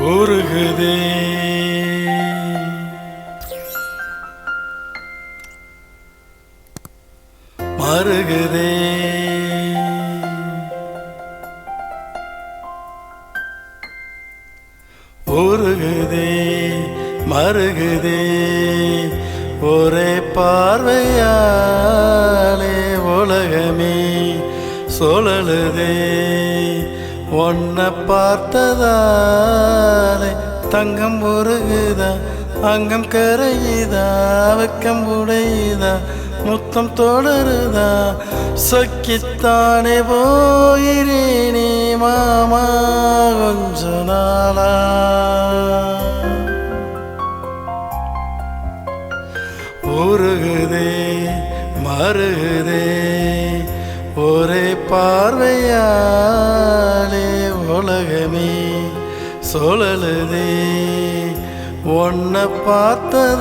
உருகுதே. மருகுதே. உருகுதே மருகுதே. ஒரே பார்வையாலே உலகமே சொல்லலுதே ஒன்ன பார்த்ததாலே தங்கம் உருகுதா? அங்கம் கரையுதா? வெக்கம் உடையுதா? முத்தம் தொடருதா? சொக்கித்தானே போயிரேனே மாமா கொஞ்ச நாளா. உருகுதே மருகுதே. ஒரே பார்வையாலே உலகமே சுழலுதே. ஒன்ன பார்த்ததாலே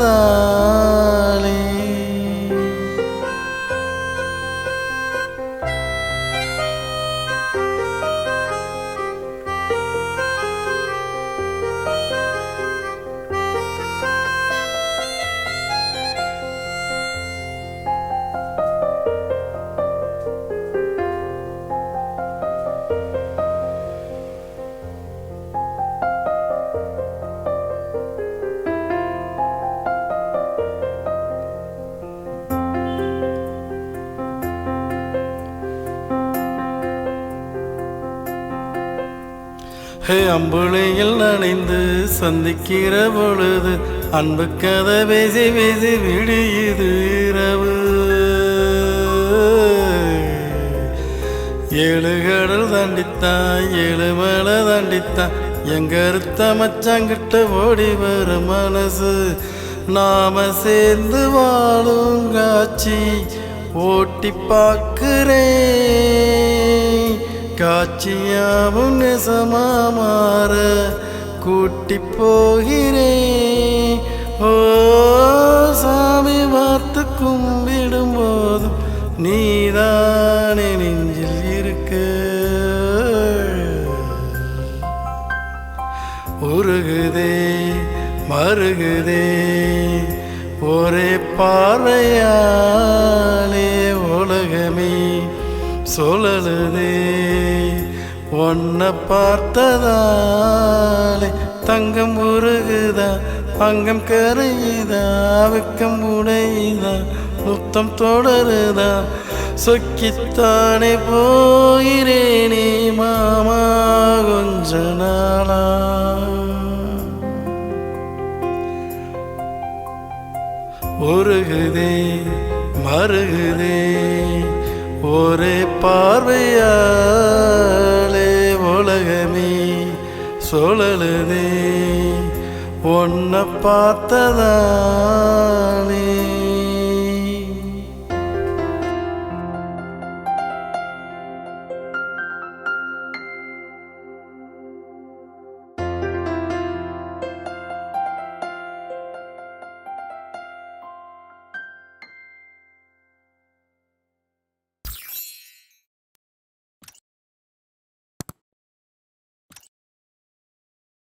அம்புளையில் நனைந்து சந்திக்கிற பொழுது அன்பு கதை பேசி பேசி விடியுது இரவு. ஏழு கடல் தாண்டித்தான் ஏழு மலை தாண்டித்தான் எங்க அறுத்த மச்சாங்கிட்ட ஓடி வரும் மனசு. நாம சேர்ந்து வாழும் காட்சி ஓட்டி பார்க்கிறேன். காட்சியாவும் நெசமா மாற கூட்டி போகிறேன் ஓ சாமி பார்த்து கும்பிடும் போதும் நீதானே நெஞ்சில் இருக்க. உருகுதே மருகுதே ஒரே பார்வையாலே உலகமே சுழலுதே. ஒன்ன பார்த்ததாலே தங்கம் உருகுதா அங்கம் கரையுதா வெக்கம் உடையுதா முத்தம் தொடருதா? சொக்கித்தானே போகிறேனே மாமா கொஞ்ச நாளா? உருகுதே மருகுதே ஒரே பார்வையா சுழலுதே ஒன்ன பார்த்ததானே